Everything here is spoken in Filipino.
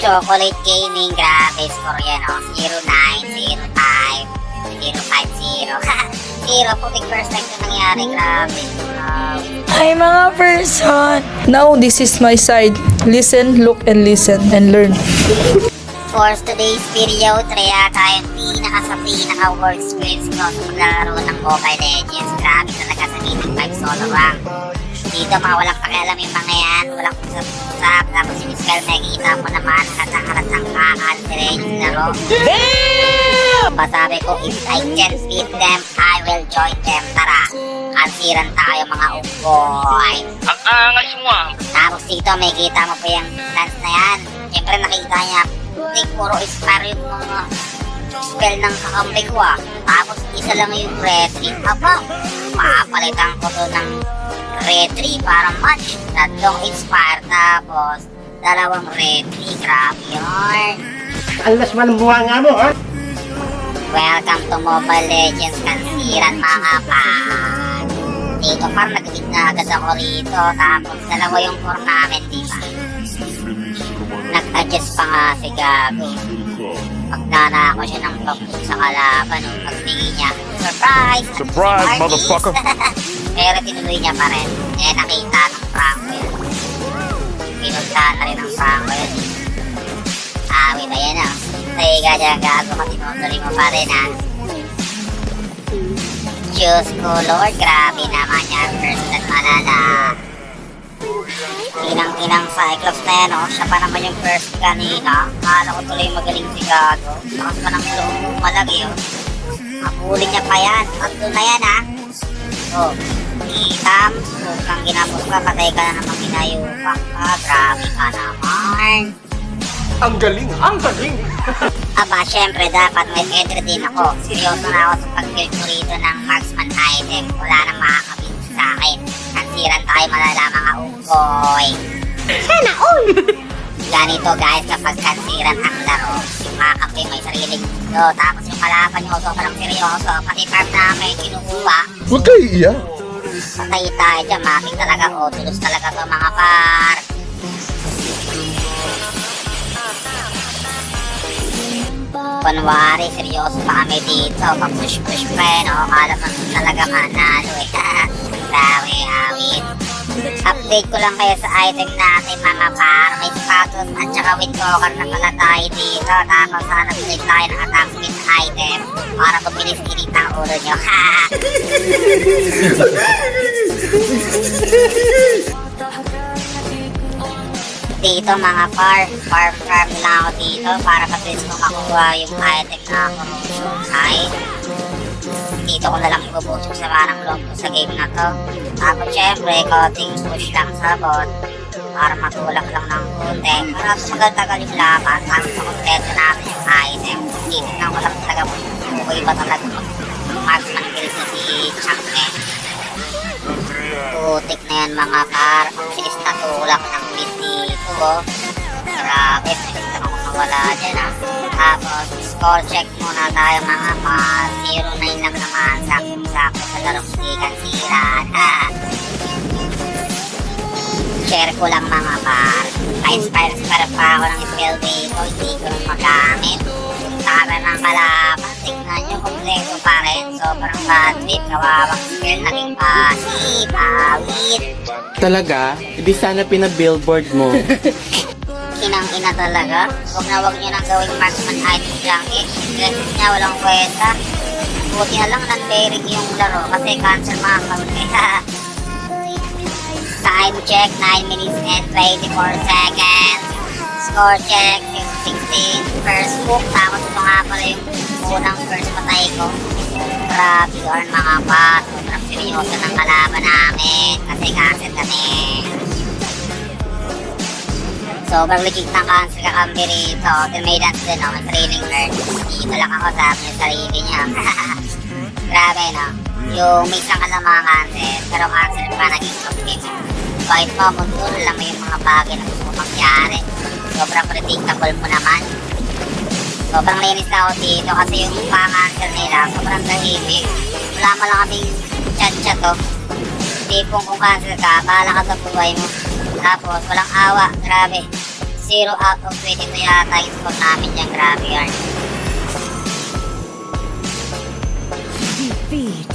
Chocolate Gaming, grabe score yan, oh. 0905 050. Zero, puting first time ito nangyari, grabe. Uh, Hi mga person! Now this is my side. Listen, look, and listen, and learn. for today's video, trya tayo pinaka sa pinaka work experience ko sa paglalaro ng Mobile Legends. Grabe talaga sa meeting 5 solo rank. Dito mga walang pakialam yung mga yan, walang usap-usap. Tapos Kyle, nakikita mo naman, halatang-halatang kakalitin yung laro. Pasabi ko, if I can beat them, I will join them. Tara, kansiran tayo mga unggoy. Ang angas mo ah. Tapos dito, may kita mo po yung dance na yan. Siyempre nakita niya, putik, puro inspire yung mga spell ng kakampi ko ah. Tapos isa lang yung retry. Aba, papalitan ko to ng retry para match. Tatlong inspire, tapos dalawang retry. Grabe yun. Alas man ang buha nga mo, ha? Welcome to Mobile Legends Kansiran mga pan. Dito par nag na agad ako rito. Tapos dalawa yung core namin, di ba? Nag-adjust pa nga si Gago. Pagdana ako siya ng top sa kalaban. Nung pagtingin niya, surprise! Surprise, motherfucker! Pero tinuloy niya pa rin. Eh, nakita ng Awit, ayan ah. Teka dyan, gago ka, tinutuloy mo pa rin ah. Diyos ko, Lord, grabe naman yan. First blood malala. Kinang-kinang Cyclops na yan, oh. Siya pa naman yung first kanina. Kala ko tuloy magaling si Gago. Lakas pa ng loob mo malagi, oh. Mapuli niya pa yan. Tatlo na yan, ah. Oh, itam. Huwag kang ginapos ka, patay ka na naman ginayupak ka. Grabe ka naman. Ang galing, ang galing! Aba, syempre dapat may entry din ako. Seryoso na ako sa pag-build ko rito ng marksman item. Wala nang makakabit sa akin. Kansiran tayo malala mga unggoy. Sana all! Ganito guys, kapag kansiran ang laro, yung mga kape may sariling mundo. Tapos yung kalaban nyo, sobrang seryoso. Pati farm namin, kinukuha. Huwag kayo iiyak. Patay tayo dyan, matik talaga. O, tulos talaga to mga par. Kunwari, seryoso pa kami dito. Pag-push-push pa eh, no? Kala mo talaga manalo eh. Grabe, awit. Update ko lang kayo sa item natin mga par. May status at saka windwalker na pala tayo dito. Tapos sana tuloy tayo ng attack speed item para mabilis init ang ulo nyo. dito mga farm, farm farm lang ako dito para mabilis ko makuha yung item na corrosion side. Dito ko na lang ibubusok sa parang loob ko sa game na to. Tapos syempre, konting push lang sa bot para matulak lang ng konti. Para magal-tagal yung laban, tapos makompleto natin yung item. Titignan ko lang talaga kung okay ba talaga mag-marksman build na si Changme. Putik na yan mga par. Ang bilis na tulak ng mid dito oh. Grabe, bilis na akong nawala dyan ah. Tapos, score check muna tayo mga par. 0-9 lang naman. Sakto-sakto sa larong di kansiran. Ha. Share ko lang mga par. Pa-inspire-inspire pa ako ng spell dito. Hindi ko magamit. Tara ng kalaban. Tingnan nyo, kompleto pa rin. Sobrang bad trip. Kawawang spell naging passive. Awit. Talaga? Hindi sana pina-billboard mo. Kinang ina talaga. Huwag na huwag nyo nang gawing marksman item junkie. Resis niya walang kwenta. Buti na lang non-bearing yung laro kasi cancel mga kampi. Time check, 9 minutes and 24 seconds. Score check, 16. First hook, tapos ito nga pala yung unang first patay ko. Grabe yun mga pa. Sobrang seryoso ng kalaban namin. Kasi cancel kami. Sobrang legit ng cancer kakambi rito. Then may dance din, no? May trailing nerd. Dito lang ako sa yung sarili niya. Grabe, no? Yung may isang ka lang mga cancer, pero cancer pa naging kambi mo. Kahit mo, mundo, alam mo mga bagay na gusto mangyari. Sobrang predictable mo naman. Sobrang linis na ako dito kasi yung cancer nila, sobrang tahimik. Wala mo lang kaming chat-chat, oh. Tipong kung cancer ka, bahala ka sa buhay mo. Tapos, walang awa, grabe. 0 out of 22 yata yung score namin dyan. Grabe yarn. Defeat.